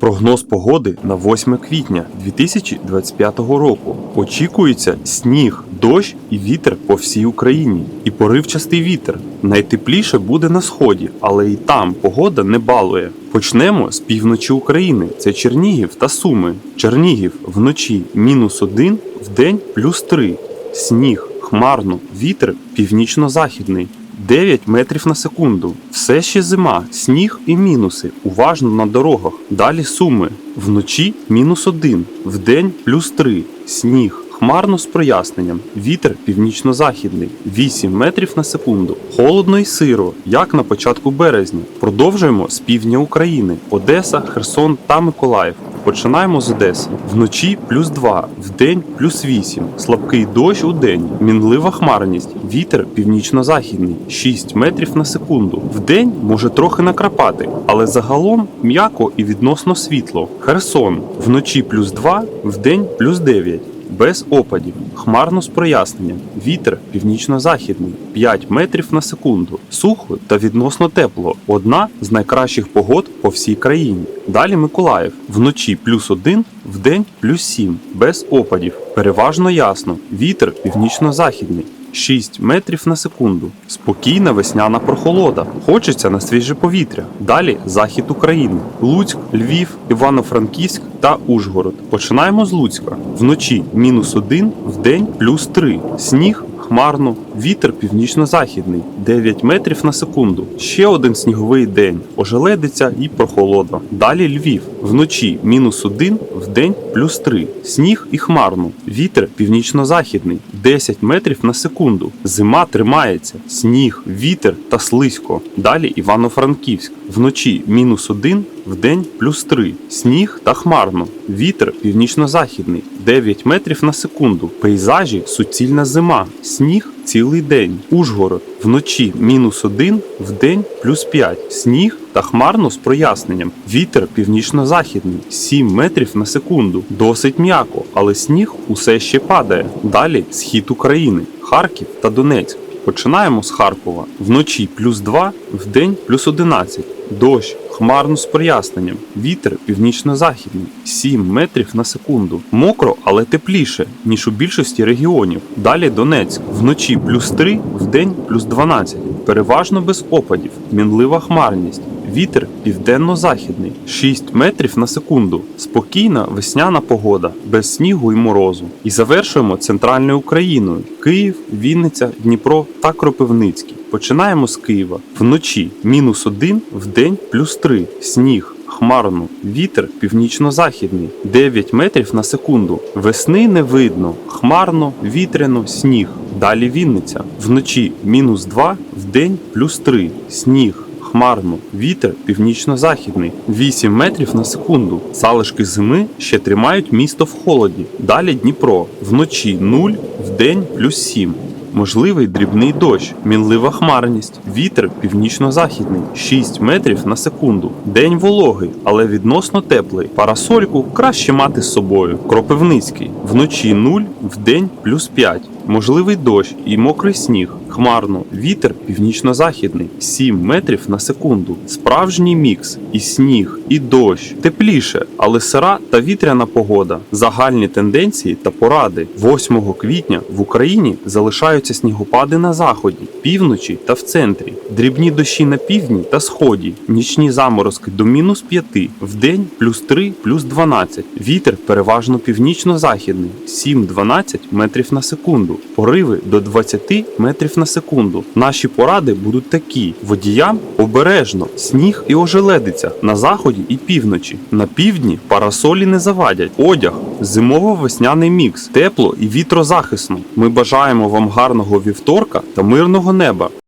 Прогноз погоди на 8 квітня 2025 року. Очікується сніг, дощ і вітер по всій Україні. І поривчастий вітер. Найтепліше буде на сході, але і там погода не балує. Почнемо з півночі України. Це Чернігів та Суми. Чернігів вночі мінус 1, вдень плюс 3. Сніг, хмарно, вітер північно-західний. 9 метрів на секунду. Все ще зима, сніг і мінуси. Уважно на дорогах. Далі суми. Вночі мінус 1, вдень плюс 3. Сніг. Хмарно з проясненням. Вітер північно-західний 8 метрів на секунду. Холодно і сиро, як на початку березня. Продовжуємо з півдня України: Одеса, Херсон та Миколаїв. Починаємо з Одеси. Вночі плюс 2, вдень плюс 8. Слабкий дощ у день, мінлива хмарність, вітер північно-західний 6 метрів на секунду. Вдень може трохи накрапати, але загалом м'яко і відносно світло. Херсон вночі плюс 2, вдень плюс 9. Без опадів, хмарно з проясненням, вітер північно-західний 5 метрів на секунду, сухо та відносно тепло. Одна з найкращих погод по всій країні. Далі Миколаїв вночі плюс 1, вдень плюс 7, без опадів. Переважно ясно. Вітер північно-західний. 6 метрів на секунду. Спокійна весняна прохолода. Хочеться на свіже повітря. Далі захід України. Луцьк, Львів, Івано-Франківськ та Ужгород. Починаємо з Луцька. Вночі мінус 1, вдень плюс 3. Сніг хмарно, вітер північно-західний 9 метрів на секунду. Ще один сніговий день, ожеледиться і прохолодно. Далі Львів. Вночі мінус 1, вдень плюс 3. Сніг і хмарно. Вітер північно-західний 10 метрів на секунду. Зима тримається. Сніг, вітер та слизько. Далі Івано-Франківськ. Вночі мінус 1, вдень плюс 3. Сніг та хмарно. Вітер північно-західний 9 метрів на секунду. Пейзажі суцільна зима. Сніг цілий день. Ужгород. Вночі мінус 1, вдень плюс 5. Сніг та хмарно з проясненням. Вітер північно-західний 7 метрів на секунду. Досить м'яко, але сніг усе ще падає. Далі схід України, Харків та Донецьк. Починаємо з Харкова. Вночі плюс 2, вдень плюс 11. Дощ, хмарно з проясненням. Вітер північно-західний 7 метрів на секунду. Мокро, але тепліше, ніж у більшості регіонів. Далі Донецьк. Вночі плюс 3, вдень плюс 12. Переважно без опадів. Мінлива хмарність. Вітер південно-західний 6 метрів на секунду. Спокійна весняна погода, без снігу і морозу. І завершуємо центральною Україною: Київ, Вінниця, Дніпро та Кропивницький. Починаємо з Києва. Вночі мінус 1, вдень плюс 3. Сніг. Хмарно, вітер північно-західний 9 метрів на секунду. Весни не видно. Хмарно, вітряно, сніг. Далі Вінниця. Вночі мінус 2, вдень плюс 3. Сніг. Хмарно, вітер північно-західний 8 метрів на секунду. Залишки зими ще тримають місто в холоді. Далі Дніпро. Вночі 0, вдень плюс 7. Можливий дрібний дощ, мінлива хмарність, вітер північно-західний 6 метрів на секунду. День вологий, але відносно теплий. Парасольку краще мати з собою. Кропивницький вночі 0, вдень плюс 5. Можливий дощ і мокрий сніг. Хмарно, вітер північно-західний 7 метрів на секунду. Справжній мікс і сніг, і дощ. Тепліше, але сира та вітряна погода. Загальні тенденції та поради. 8 квітня в Україні залишаються снігопади на заході, півночі та в центрі. Дрібні дощі на півдні та сході. Нічні заморозки до мінус 5. Вдень плюс 3, плюс 12. Вітер переважно північно-західний 7-12 метрів на секунду. Пориви до 20 метрів на секунду. Наші поради будуть такі: водіям обережно, сніг і ожеледиться на заході і півночі. На півдні парасолі не завадять. Одяг, зимово-весняний мікс, тепло і вітрозахисно. Ми бажаємо вам гарного вівторка та мирного неба.